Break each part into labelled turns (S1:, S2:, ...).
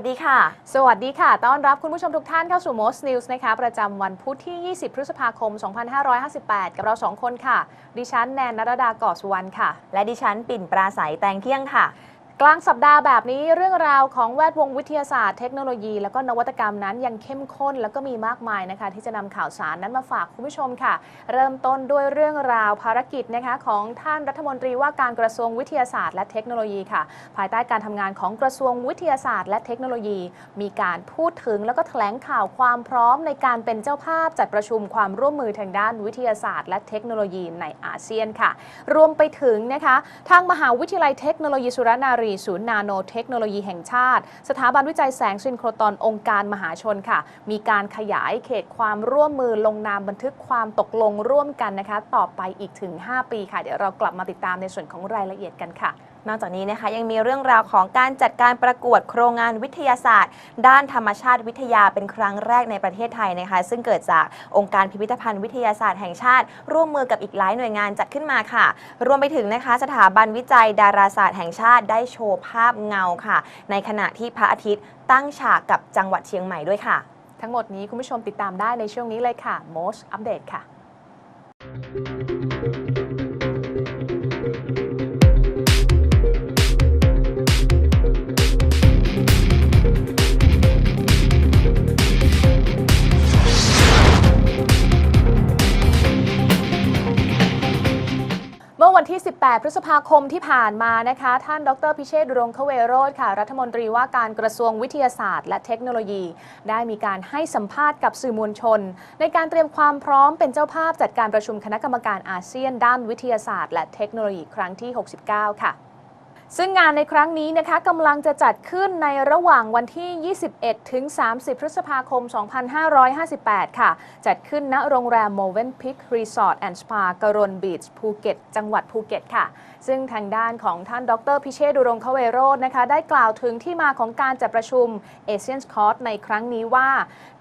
S1: วัสดีค่ะ
S2: สวัสดีค่ะ ต้อนรับคุณผู้ชมทุกท่านเข้าสู่ Most News นะคะ ประจำวันพุธที่ 20 พฤษภาคม 2558 กับเราสองคนค่ะ ดิฉันแนนนรดาก่อสุวรรณค่ะ
S1: และดิฉันปิ่นปราศัยแตงเที่ยงค่ะ
S2: กลางสัปดาห์แบบนี้เรื่องราวของแวดวงวิทยาศาสตร์เทคโนโลยี แล้วก็นวัตกรรมนั้นยังเข้มข้นแล้วก็มีมากมายนะคะ ที่จะนำข่าวสารนั้นมาฝากคุณผู้ชมค่ะ เริ่มต้นด้วยเรื่องราวภารกิจนะคะของท่านรัฐมนตรีว่าการกระทรวงวิทยาศาสตร์และเทคโนโลยีค่ะ ภายใต้การทำงานของกระทรวงวิทยาศาสตร์และเทคโนโลยี มีการพูดถึงแล้วก็แถลงข่าวความพร้อมในการเป็นเจ้าภาพจัดประชุมความร่วมมือทางด้านวิทยาศาสตร์ และเทคโนโลยีในอาเซียนค่ะ รวมไปถึงนะคะทางมหาวิทยาลัยเทคโนโลยีสุรนารีศูนย์นาโนเทคโนโลยีแห่งชาติ สถาบันวิจัยแสงซินโครตอนองค์การมหาชนค่ะ มีการขยายเขตความร่วมมือลงนามบันทึกความตกลงร่วมกันนะคะ ต่อไปอีกถึง 5 ปีค่ะ เดี๋ยวเรากลับมาติดตามในส่วนของรายละเอียดกันค่ะ
S1: นอกจากนี้นะคะยังมีเรื่องราวของการจัดการประกวดโครงงานวิทยาศาสตร์ ด้านธรรมชาติวิทยาเป็นครั้งแรกในประเทศไทยนะคะซึ่งเกิดจากองค์การพิพิธภัณฑ์วิทยาศาสตร์แห่งชาติ ร่วมมือกับอีกหลายหน่วยงานจัดขึ้นมาค่ะ รวมไปถึงนะคะ สถาบันวิจัยดาราศาสตร์แห่งชาติได้โชว์ภาพเงาค่ะ ในขณะที่พระอาทิตย์ตั้งฉากกับจังหวัดเชียงใหม่ด้วยค่ะ
S2: ทั้งหมดนี้คุณผู้ชมติดตามได้ในช่วงนี้เลยค่ะ most update ค่ะ วันที่ 18 พฤษภาคมที่ผ่านมานะคะ ท่านดรพิเชษฐ์ดุรงคเวโรธค่ะ รัฐมนตรีว่าการกระทรวงวิทยาศาสตร์ และเทคโนโลยี ได้มีการให้สัมภาษณ์กับสื่อมวลชน ในการเตรียมความพร้อมเป็นเจ้าภาพจัดการประชุมคณะกรรมการอาเซียนด้านวิทยาศาสตร์ และเทคโนโลยีครั้งที่ 69 ค่ะ ซึ่งงานในครั้งนี้นะคะกำลังจะจัดขึ้นในระหว่างวันที่ 21 ถึง 30 พฤษภาคม 2558 ค่ะ จัดขึ้นณโรงแรมโมเวนพิกรีสอร์ทแอนด์สปากรนบีชภูเก็ต จังหวัดภูเก็ตค่ะซึ่งทางด้านของท่านดรพิเชษดุรงคเวโรจนะคะ ได้กล่าวถึงที่มาของการจัดประชุม ASEAN c o u r s ในครั้งนี้ว่า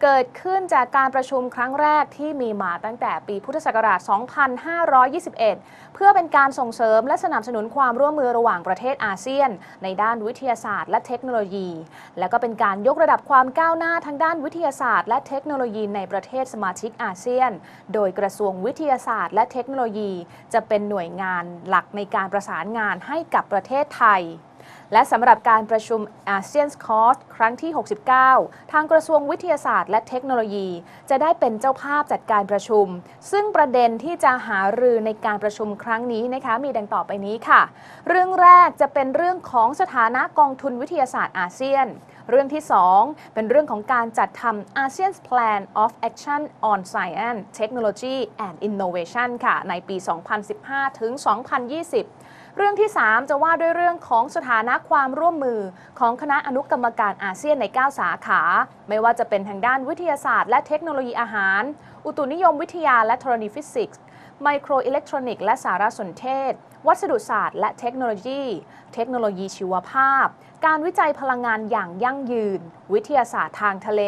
S2: เกิดขึ้นจากการประชุมครั้งแรกที่มีมาตั้งแต่ปีพุทธศักราช 2521 เพื่อเป็นการส่งเสริมและสนับสนุนความร่วมมือระหว่างประเทศอาเซียน ในด้านวิทยาศาสตร์ และเทคโนโลยี และก็เป็นการยกระดับความก้าวหน้าทางด้านวิทยาศาสตร์ และเทคโนโลยีในประเทศสมาชิกอาเซียน โดยกระทรวงวิทยาศาสตร์ และเทคโนโลยี จะเป็นหน่วยงานหลักในการประสานงานให้กับประเทศไทย และสำหรับการประชุมอาเซียนคอร์สครั้งที่ 69 ทางกระทรวงวิทยาศาสตร์และเทคโนโลยี จะได้เป็นเจ้าภาพจัดการประชุม ซึ่งประเด็นที่จะหารือในการประชุมครั้งนี้นะคะมีดังต่อไปนี้ค่ะ เรื่องแรกจะเป็นเรื่องของสถานะกองทุนวิทยาศาสตร์อาเซียน เรื่องที่ 2 เป็นเรื่องของการจัดทำ ASEAN Plan of Action on Science Technology and Innovation ค่ะ ในปี 2015 ถึง 2020เรื่องที่ 3 จะว่าด้วยเรื่องของสถานะความร่วมมือของคณะอนุกรรมการอาเซียนใน 9 สาขา ไม่ว่าจะเป็นทางด้านวิทยาศาสตร์และเทคโนโลยีอาหาร อุตุนิยมวิทยาและธรณีฟิสิกส์ ไมโครอิเล็กทรอนิกส์และสารสนเทศ วัสดุศาสตร์และเทคโนโลยี เทคโนโลยีชีวภาพ การวิจัยพลังงานอย่างยั่งยืน วิทยาศาสตร์ทางทะเล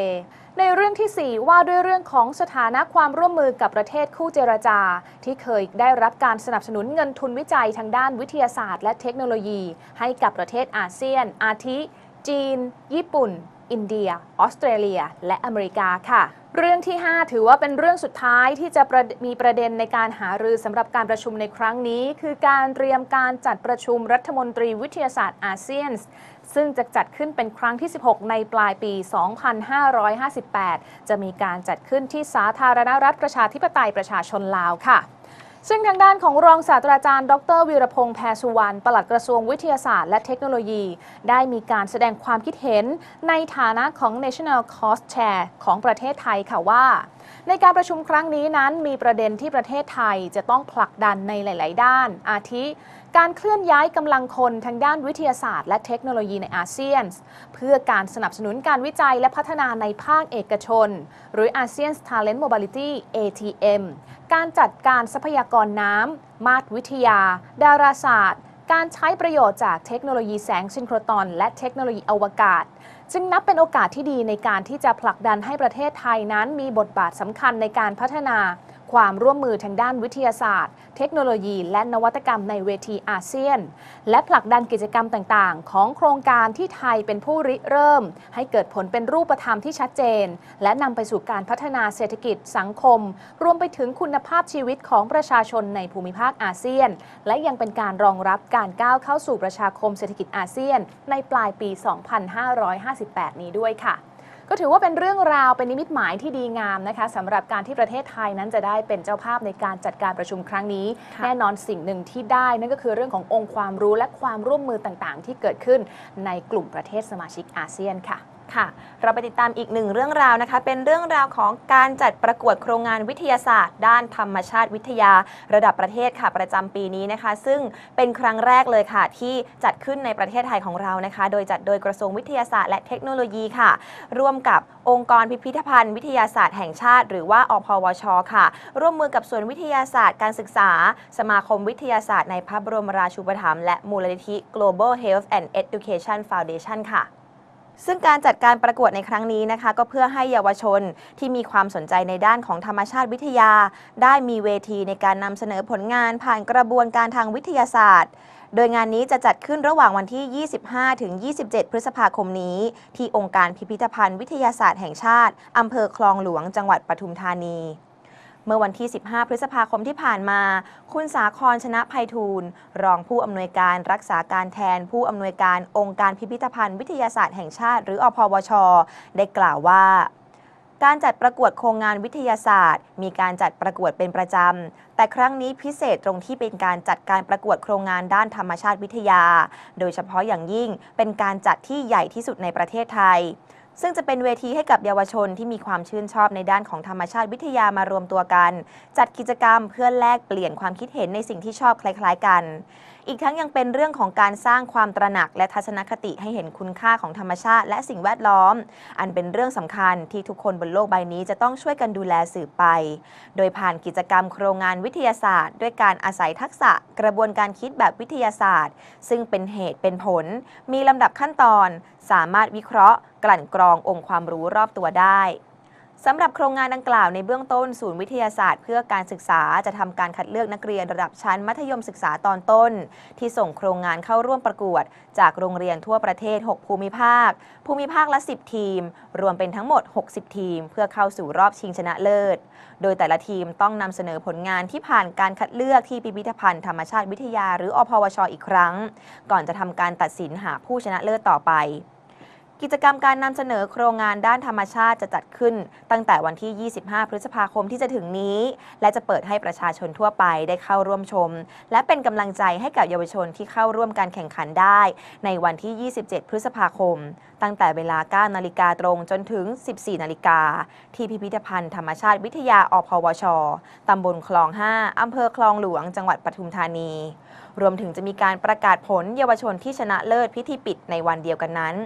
S2: ในเรื่องที่ 4 ว่าด้วยเรื่องของสถานะความร่วมมือกับประเทศคู่เจรจา ที่เคยได้รับการสนับสนุนเงินทุนวิจัยทางด้านวิทยาศาสตร์ และเทคโนโลยี ให้กับประเทศอาเซียน อาทิ จีน ญี่ปุ่น อินเดีย ออสเตรเลีย และอเมริกาค่ะ เรื่องที่ 5 ถือว่าเป็นเรื่องสุดท้ายที่จะะมีประเด็นในการหารือสำหรับการประชุมในครั้งนี้ คือการเตรียมการจัดประชุมรัฐมนตรีวิทยาศาสตร์อาเซียนซึ่งจะจัดขึ้นเป็นครั้งที่ 16 ในปลายปี 2558 จะมีการจัดขึ้นที่สาธารณรัฐประชาธิปไตยประชาชนลาวค่ะ ซึ่งทางด้านของรองศาสตราจารย์ ดรวีรพงษ์แพรสุวรรณปลัดกระทรวงวิทยาศาสตร์และเทคโนโลยี ได้มีการแสดงความคิดเห็นในฐานะของ National Cost Share ของประเทศไทยค่ะว่า ในการประชุมครั้งนี้นั้นมีประเด็นที่ประเทศไทยจะต้องผลักดันในหลาย ๆ ด้าน อาทิ การเคลื่อนย้ายกำลังคนทางด้านวิทยาศาสตร์ และเทคโนโลยีในอาเซียน เพื่อการสนับสนุนการวิจัยและพัฒนาในภาคเอกชน หรือ ASEAN Talent Mobility ATM การจัดการทรัพยากรน้ำ มาตรวิทยา ดาราศาสตร์ การใช้ประโยชน์จากเทคโนโลยีแสงซินโครตอน และเทคโนโลยีอวกาศ จึงนับเป็นโอกาสที่ดีในการที่จะผลักดันให้ประเทศไทยนั้นมีบทบาทสำคัญในการพัฒนา ความร่วมมือทางด้านวิทยาศาสตร์ เทคโนโลยี และนวัตกรรมในเวทีอาเซียน และผลักดันกิจกรรมต่างๆ ของโครงการที่ไทยเป็นผู้ริเริ่ม ให้เกิดผลเป็นรูปธรรมที่ชัดเจน และนำไปสู่การพัฒนาเศรษฐกิจสังคม รวมไปถึงคุณภาพชีวิตของประชาชนในภูมิภาคอาเซียน และยังเป็นการรองรับการก้าวเข้าสู่ประชาคมเศรษฐกิจอาเซียน ในปลายปี 2558 นี้ด้วยค่ะ ก็ถือว่าเป็นเรื่องราวเป็นนิมิตหมายที่ดีงามนะคะสำหรับการที่ประเทศไทยนั้นจะได้เป็นเจ้าภาพในการจัดการประชุมครั้งนี้
S1: ค่ะ
S2: แน่นอนสิ่งหนึ่งที่ได้นั่นก็คือเรื่องขององค์ความรู้และความร่วมมือต่างๆ ที่เกิดขึ้นในกลุ่มประเทศสมาชิกอาเซียนค่ะ
S1: ค่ะ เราไปติดตามอีกหนึ่งเรื่องราวนะคะ เป็นเรื่องราวของการจัดประกวดโครงงานวิทยาศาสตร์ ด้านธรรมชาติวิทยาระดับประเทศค่ะ ประจำปีนี้นะคะ ซึ่งเป็นครั้งแรกเลยค่ะ ที่จัดขึ้นในประเทศไทยของเรานะคะ โดยจัดโดยกระทรวงวิทยาศาสตร์และเทคโนโลยีค่ะ ร่วมกับองค์กรพิพิธภัณฑ์วิทยาศาสตร์แห่งชาติ หรือว่าอพวช ค่ะ ร่วมมือกับส่วนวิทยาศาสตร์การศึกษา สมาคมวิทยาศาสตร์ในพระบรมราชูปถัมภ์และมูลนิธิ Global Health and Education Foundation ค่ะ ซึ่งการจัดการประกวดในครั้งนี้นะคะ ก็เพื่อให้เยาวชนที่มีความสนใจในด้านของธรรมชาติวิทยา ได้มีเวทีในการนำเสนอผลงานผ่านกระบวนการทางวิทยาศาสตร์ โดยงานนี้จะจัดขึ้นระหว่างวันที่ 25 ถึง 27 พฤษภาคมนี้ ที่องค์การพิพิธภัณฑ์วิทยาศาสตร์แห่งชาติอำเภอคลองหลวงจังหวัดปทุมธานี มื่อวันที่ 15 พฤษภาคมที่ผ่านมา คุณสาครชนะภัยทูลรองผู้อำนวยการรักษาการแทนผู้อำนวยการองค์การพิพิธภัณฑ์วิทยาศาสตร์แห่งชาติ หรืออพวช ได้กล่าวว่าการจัดประกวดโครงงานวิทยาศาสตร์ มีการจัดประกวดเป็นประจำ แต่ครั้งนี้พิเศษตรงที่เป็นการจัดการประกวดโครงงานด้านธรรมชาติวิทยา โดยเฉพาะอย่างยิ่งเป็นการจัดที่ใหญ่ที่สุดในประเทศไทย ซึ่งจะเป็นเวทีให้กับเยาวชนที่มีความชื่นชอบในด้านของธรรมชาติวิทยามารวมตัวกัน จัดกิจกรรมเพื่อแลกเปลี่ยนความคิดเห็นในสิ่งที่ชอบคล้าย ๆ กัน อีกทั้งยังเป็นเรื่องของการสร้างความตระหนักและทัศนคติให้เห็นคุณค่าของธรรมชาติ และสิ่งแวดล้อม อันเป็นเรื่องสำคัญที่ทุกคนบนโลกใบนี้จะต้องช่วยกันดูแลสืบไป โดยผ่านกิจกรรมโครงงานวิทยาศาสตร์ ด้วยการอาศัยทักษะกระบวนการคิดแบบวิทยาศาสตร์ ซึ่งเป็นเหตุเป็นผล มีลำดับขั้นตอน สามารถวิเคราะห์ กลั่นกรององค์ความรู้รอบตัวได้ สำหรับโครงงานดังกล่าวในเบื้องต้นศูนย์วิทยาศาสตร์ เพื่อการศึกษาจะทำการคัดเลือกนักเรียนระดับชั้นมัธยมศึกษาตอนต้น ที่ส่งโครงงานเข้าร่วมประกวด จากโรงเรียนทั่วประเทศ 6 ภูมิภาค ภูมิภาคละ 10 ทีม รวมเป็นทั้งหมด 60 ทีม เพื่อเข้าสู่รอบชิงชนะเลิศ โดยแต่ละทีมต้องนำเสนอผลงานที่ผ่านการคัดเลือกที่พิพิธภัณฑ์ธรรมชาติวิทยา หรืออพวชอีกครั้ง ก่อนจะทำการตัดสินหาผู้ชนะเลิศต่อไป กิจกรรมการนำเสนอโครงงานด้านธรรมชาติจะจัดขึ้น ตั้งแต่วันที่ 25 พฤษภาคมที่จะถึงนี้ และจะเปิดให้ประชาชนทั่วไปได้เข้าร่วมชม และเป็นกำลังใจให้กับเยาวชนที่เข้าร่วมการแข่งขันได้ ในวันที่ 27 พฤษภาคม ตั้งแต่เวลา 9 นาฬิกาตรงจนถึง 14 นาฬิกา ที่พิพิธภัณฑ์ธรรมชาติวิทยาอพวช ตำบลคลอง 5 อำเภอคลองหลวง จังหวัดปทุมธานี รวมถึงจะมีการประกาศผลเยาวชนที่ชนะเลิศพิธีปิดในวันเดียวกันนั้น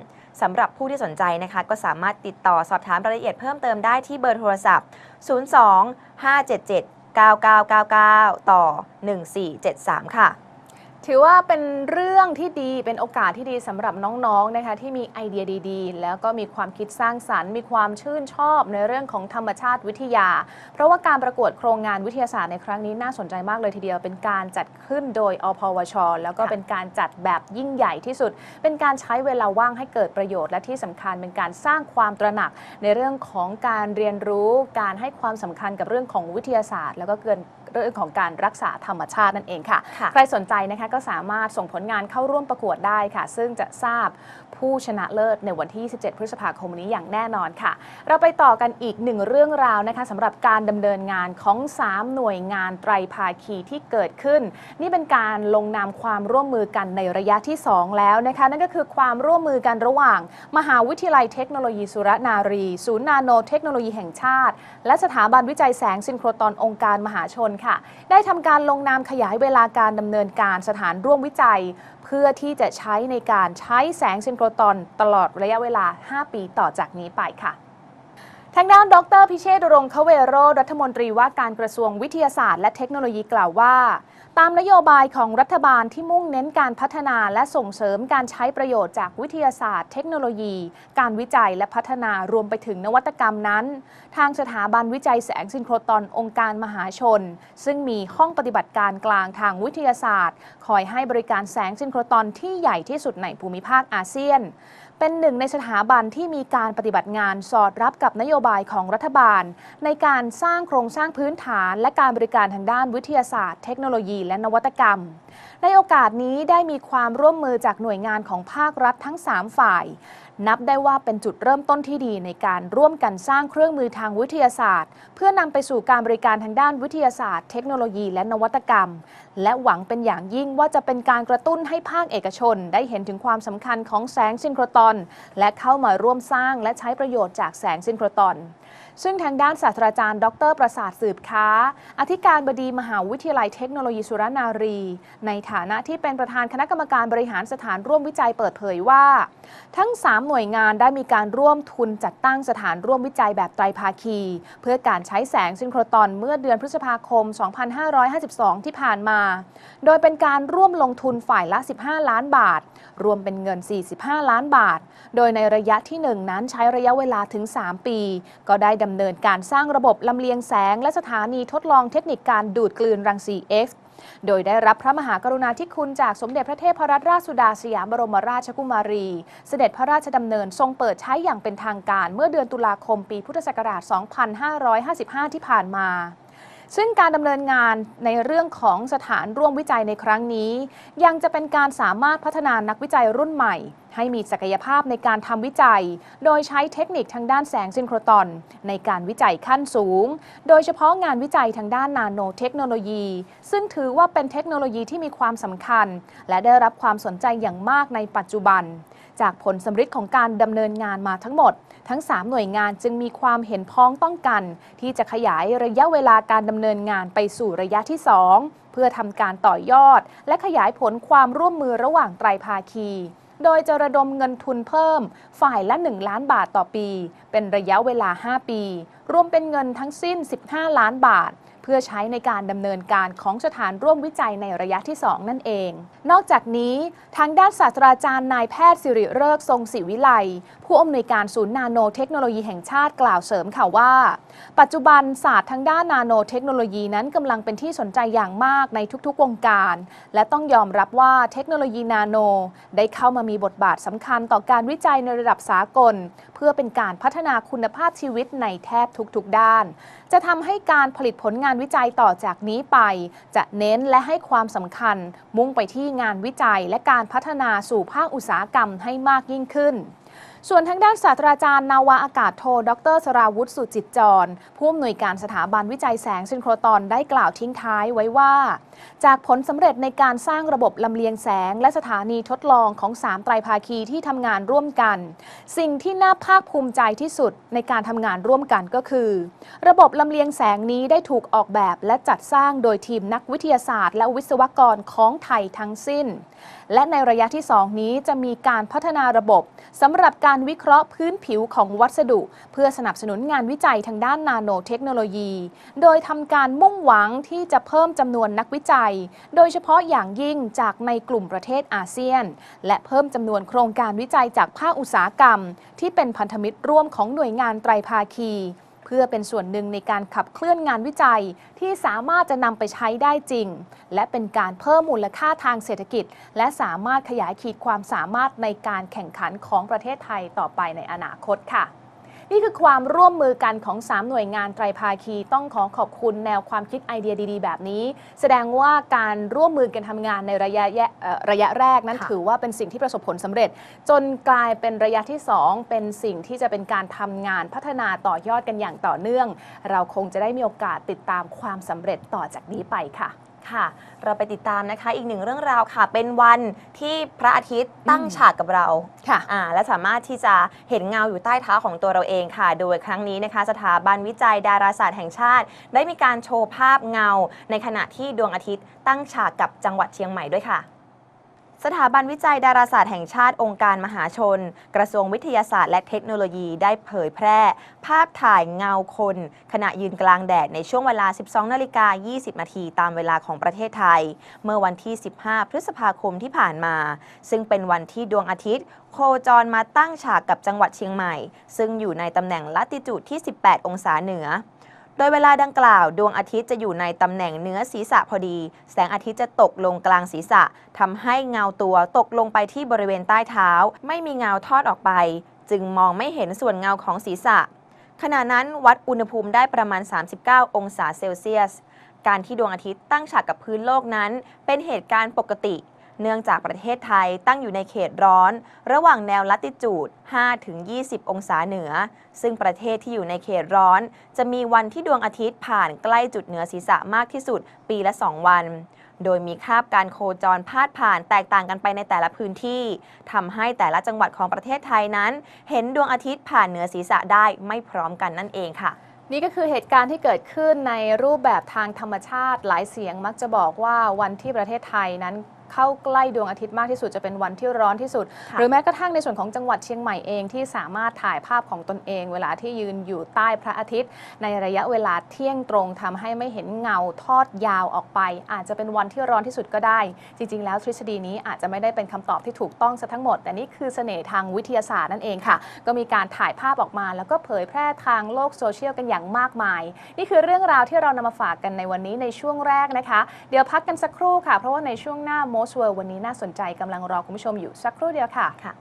S1: สำหรับผู้ที่สนใจนะคะ ก็สามารถติดต่อสอบถามรายละเอียดเพิ่มเติมได้ที่เบอร์โทรศัพท์ 02 577 9999 ต่อ 1473 ค่ะ
S2: ถือว่าเป็นเรื่องที่ดีเป็นโอกาสที่ดีสำหรับน้องๆนะคะที่มีไอเดียดีๆ แล้วก็มีความคิดสร้างสรรค์ มีความชื่นชอบในเรื่องของธรรมชาติวิทยา เพราะว่าการประกวดโครงงานวิทยาศาสตร์ในครั้งนี้น่าสนใจมากเลยทีเดียว เป็นการจัดขึ้นโดยอพวช แล้วก็เป็นการจัดแบบยิ่งใหญ่ที่สุด เป็นการใช้เวลาว่างให้เกิดประโยชน์ และที่สำคัญเป็นการสร้างความตระหนักในเรื่องของการเรียนรู้ การให้ความสำคัญกับเรื่องของวิทยาศาสตร์ แล้วก็เกิน เรื่องของการรักษาธรรมชาตินั่นเองค่ะ
S1: ค่ะ
S2: ใครสนใจนะคะก็สามารถส่งผลงานเข้าร่วมประกวดได้ค่ะ ซึ่งจะทราบผู้ชนะเลิศในวันที่27พฤษภาคมนี้อย่างแน่นอนค่ะ เราไปต่อกันอีกหนึ่งเรื่องราวนะคะสำหรับการดำเนินงานของ 3 หน่วยงานไตรภาคีที่เกิดขึ้น นี่เป็นการลงนามความร่วมมือกันในระยะที่ 2 แล้วนะคะนั่นก็คือความร่วมมือกันระหว่าง มหาวิทยาลัยเทคโนโลยีสุรนารี ศูนย์นาโนเทคโนโลยีแห่งชาติ และสถาบันวิจัยแสงซินโครตอนองค์การมหาชนค่ะ ได้ทำการลงนามขยายเวลาการดำเนินการสถานร่วมวิจัย เพื่อที่จะใช้ในการใช้แสงซินโครตอนตลอดระยะเวลา 5 ปีต่อจากนี้ไปค่ะทางด้านดรพิเชษฐ์รงคเวโร รัฐมนตรีว่าการกระทรวงวิทยาศาสตร์และเทคโนโลยีกล่าวว่า ตามนโยบายของรัฐบาลที่มุ่งเน้นการพัฒนาและส่งเสริมการใช้ประโยชน์จากวิทยาศาสตร์ เทคโนโลยี การวิจัยและพัฒนารวมไปถึงนวัตกรรมนั้น ทางสถาบันวิจัยแสงซินโครตอนองค์การมหาชน ซึ่งมีห้องปฏิบัติการกลางทางวิทยาศาสตร์ คอยให้บริการแสงซินโครตอนที่ใหญ่ที่สุดในภูมิภาคอาเซียน เป็นหนึ่งในสถาบันที่มีการปฏิบัติงานสอดรับกับนโยบายของรัฐบาล ในการสร้างโครงสร้างพื้นฐานและการบริการทางด้านวิทยาศาสตร์ เทคโนโลยี และนวัตกรรม ในโอกาสนี้ได้มีความร่วมมือจากหน่วยงานของภาครัฐทั้ง 3 ฝ่าย นับได้ว่าเป็นจุดเริ่มต้นที่ดีในการร่วมกันสร้างเครื่องมือทางวิทยาศาสตร์ เพื่อนำไปสู่การบริการทางด้านวิทยาศาสตร์ เทคโนโลยีและนวัตกรรม และหวังเป็นอย่างยิ่งว่าจะเป็นการกระตุ้นให้ภาคเอกชน ได้เห็นถึงความสำคัญของแสงซินโครตอน และเข้ามาร่วมสร้างและใช้ประโยชน์จากแสงซินโครตอนซึ่งทางด้านศาสตราจารย์ ดร ประสาทสืบค้า อธิการบดีมหาวิทยาลัยเทคโนโลยีสุรนารี ในฐานะที่เป็นประธานคณะกรรมการบริหารสถานร่วมวิจัยเปิดเผยว่า ทั้ง 3 หน่วยงานได้มีการร่วมทุนจัดตั้งสถานร่วมวิจัยแบบไตรภาคี เพื่อการใช้แสงซินโครตอนเมื่อเดือนพฤษภาคม 2552 ที่ผ่านมา โดยเป็นการร่วมลงทุนฝ่ายละ 15 ล้านบาท รวมเป็นเงิน 45 ล้านบาท โดยในระยะที่ 1 นั้นใช้ระยะเวลาถึง 3 ปี ก็ได้ดำเนินการสร้างระบบลำเลียงแสง และสถานีทดลองเทคนิคการดูดกลืนรังสี X โดยได้รับพระมหากรุณาธิคุณจากสมเด็จพระเทพรัตนราชสุดาสยามบรมราชกุมารี เสด็จพระราชดำเนินทรงเปิดใช้อย่างเป็นทางการเมื่อเดือนตุลาคมปีพุทธศักราช 2555 ที่ผ่านมา ซึ่งการดำเนินงานในเรื่องของสถานร่วมวิจัยในครั้งนี้ ยังจะเป็นการสามารถพัฒนานักวิจัยรุ่นใหม่ ให้มีศักยภาพในการทำวิจัย โดยใช้เทคนิคทางด้านแสงซินโครตอน ในการวิจัยขั้นสูง โดยเฉพาะงานวิจัยทางด้านนาโนเทคโนโลยี ซึ่งถือว่าเป็นเทคโนโลยีที่มีความสำคัญ และได้รับความสนใจอย่างมากในปัจจุบัน จากผลสำฤทธิ์ของการดำเนินงานมาทั้งหมด ทั้ง 3 หน่วยงานจึงมีความเห็นพ้องต้องกัน ที่จะขยายระยะเวลาการดำเนินงานไปสู่ระยะที่ 2 เพื่อทำการต่อยอด และขยายผลความร่วมมือระหว่างไตรภาคีโดยจะระดมเงินทุนเพิ่มฝ่ายละ 1 ล้านบาทต่อปี เป็นระยะเวลา 5 ปี รวมเป็นเงินทั้งสิ้น 15 ล้านบาท เพื่อใช้ในการดำเนินการของสถานร่วมวิจัยในระยะที่ 2 นั่นเอง นอกจากนี้ ทางด้านศาสตราจารย์นายแพทย์สิริเริกทรงศิวิไล ผู้อำนวยการศูนย์นาโนเทคโนโลยีแห่งชาติกล่าวเสริมค่ะว่า ปัจจุบันศาสตร์ทางด้านนาโนเทคโนโลยีนั้นกำลังเป็นที่สนใจอย่างมากในทุกๆ วงการ และต้องยอมรับว่าเทคโนโลยีนาโน ได้เข้ามามีบทบาทสำคัญต่อการวิจัยในระดับสากลเพื่อเป็นการพัฒนาคุณภาพชีวิตในแทบทุกๆด้าน จะทำให้การผลิตผลงานวิจัยต่อจากนี้ไป จะเน้นและให้ความสำคัญ มุ่งไปที่งานวิจัยและการพัฒนาสู่ภาคอุตสาหกรรมให้มากยิ่งขึ้นส่วนทางด้านศาสตราจารย์นาวาอากาศโท ดรสราวุฒิสุจิตจร ผู้อำนวยการสถาบันวิจัยแสงซินโครตอนได้กล่าวทิ้งท้ายไว้ว่าจากผลสำเร็จในการสร้างระบบลำเลียงแสง และสถานีทดลองของ 3 ไตรภาคีที่ทำงานร่วมกัน สิ่งที่น่าภาคภูมิใจที่สุดในการทำงานร่วมกันก็คือ ระบบลำเลียงแสงนี้ได้ถูกออกแบบและจัดสร้างโดยทีมนักวิทยาศาสตร์ และวิศวกรของไทยทั้งสิ้น และในระยะที่ 2 นี้จะมีการพัฒนาระบบสำหรับการวิเคราะห์พื้นผิวของวัสดุ เพื่อสนับสนุนงานวิจัยทางด้านนาโนเทคโนโลยี โดยทำการมุ่งหวังที่จะเพิ่มจำนวนนักวิจัยโดยเฉพาะอย่างยิ่งจากในกลุ่มประเทศอาเซียน และเพิ่มจำนวนโครงการวิจัยจากภาคอุตสาหกรรม ที่เป็นพันธมิตรร่วมของหน่วยงานไตรภาคี เพื่อเป็นส่วนหนึ่งในการขับเคลื่อนงานวิจัยที่สามารถจะนำไปใช้ได้จริง และเป็นการเพิ่มมูลค่าทางเศรษฐกิจ และสามารถขยายขีดความสามารถในการแข่งขันของประเทศไทยต่อไปในอนาคตค่ะ นี่คือความร่วมมือกันของ 3 หน่วยงานไตรภาคีต้องขอขอบคุณแนวความคิดไอเดียดี ๆ แบบนี้ แสดงว่าการร่วมมือกันทำงานในระยะแยะเอ่อระยะแรกนั้น
S1: ค่ะ
S2: ถือว่าเป็นสิ่งที่ประสบผลสำเร็จ จนกลายเป็นระยะที่ 2 เป็นสิ่งที่จะเป็นการทำงานพัฒนาต่อยอดกันอย่างต่อเนื่อง เราคงจะได้มีโอกาสติดตามความสำเร็จต่อจากนี้ไปค่ะ
S1: ค่ะ เราไปติดตามนะคะ อีกหนึ่งเรื่องราวค่ะ เป็นวันที่พระอาทิตย์ตั้งฉากกับเรา
S2: ค่ะ
S1: อ่าและสามารถที่จะเห็นเงาอยู่ใต้เท้าของตัวเราเองค่ะ โดยครั้งนี้นะคะ สถาบันวิจัยดาราศาสตร์แห่งชาติ ได้มีการโชว์ภาพเงา ในขณะที่ดวงอาทิตย์ตั้งฉากกับจังหวัดเชียงใหม่ด้วยค่ะ สถาบันวิจัยดาราศาสตร์แห่งชาติองค์การมหาชน กระทรวงวิทยาศาสตร์และเทคโนโลยีได้เผยแพร่ ภาพถ่ายเงาคน ขณะยืนกลางแดดในช่วงเวลา 12 นาฬิกา 20 นาทีตามเวลาของประเทศไทย เมื่อวันที่ 15 พฤษภาคมที่ผ่านมา ซึ่งเป็นวันที่ดวงอาทิตย์ โคจรมาตั้งฉากกับจังหวัดเชียงใหม่ ซึ่งอยู่ในตำแหน่งลัติจูดที่ 18 องศาเหนือ โดยเวลาดังกล่าวดวงอาทิตย์จะอยู่ในตำแหน่งเนื้อศีรษะพอดี แสงอาทิตย์จะตกลงกลางศีรษะทำให้เงาตัวตกลงไปที่บริเวณใต้เท้า ไม่มีเงาทอดออกไป จึงมองไม่เห็นส่วนเงาของศีรษะ ขณะนั้นวัดอุณหภูมิได้ประมาณ 39 องศาเซลเซียส การที่ดวงอาทิตย์ตั้งฉากกับพื้นโลกนั้น เป็นเหตุการณ์ปกติ เนื่องจากประเทศไทยตั้งอยู่ในเขตร้อน ระหว่างแนวลัติจูด 5-20 องศาเหนือ ซึ่งประเทศที่อยู่ในเขตร้อน จะมีวันที่ดวงอาทิตย์ผ่านใกล้จุดเหนือศีรษะมากที่สุด ปีละ 2 วัน โดยมีคาบการโคจรพาดผ่านแตกต่างกันไปในแต่ละพื้นที่ทำให้แต่ละจังหวัดของประเทศไทยนั้น เห็นดวงอาทิตย์ผ่านเหนือศีรษะได้ไม่พร้อมกันนั่นเองค่ะ
S2: นี่ก็คือเหตุการณ์ที่เกิดขึ้นในรูปแบบทางธรรมชาติหลายเสียงมักจะบอกว่าวันที่ประเทศไทยนั้น เข้าใกล้ดวงอาทิตย์มากที่สุดจะเป็นวันที่ร้อนที่สุด
S1: ค่ะ
S2: หรือแม้กระทั่งในส่วนของจังหวัดเชียงใหม่เองที่สามารถถ่ายภาพของตนเอง เวลาที่ยืนอยู่ใต้พระอาทิตย์ ในระยะเวลาเที่ยงตรงทำให้ไม่เห็นเงาทอดยาวออกไป อาจจะเป็นวันที่ร้อนที่สุดก็ได้ จริง ๆ แล้วทฤษฎีนี้อาจจะไม่ได้เป็นคำตอบที่ถูกต้องซะทั้งหมด แต่นี่คือเสน่ห์ทางวิทยาศาสตร์นั่นเองค่ะ ก็มีการถ่ายภาพออกมา แล้วก็เผยแพร่ทางโลกโซเชียลกันอย่างมากมาย นี่คือเรื่องราวที่เรานำมาฝากกันในวันนี้ในช่วงแรกนะคะ เดี๋ยวพักกันสักครู่ค่ะ เพราะว่าในช่วงหน้า Most World วันนี้น่าสนใจกำลังรอคุณผู้ชมอยู่สักครู่เดียวค่ะ
S1: ค่ะ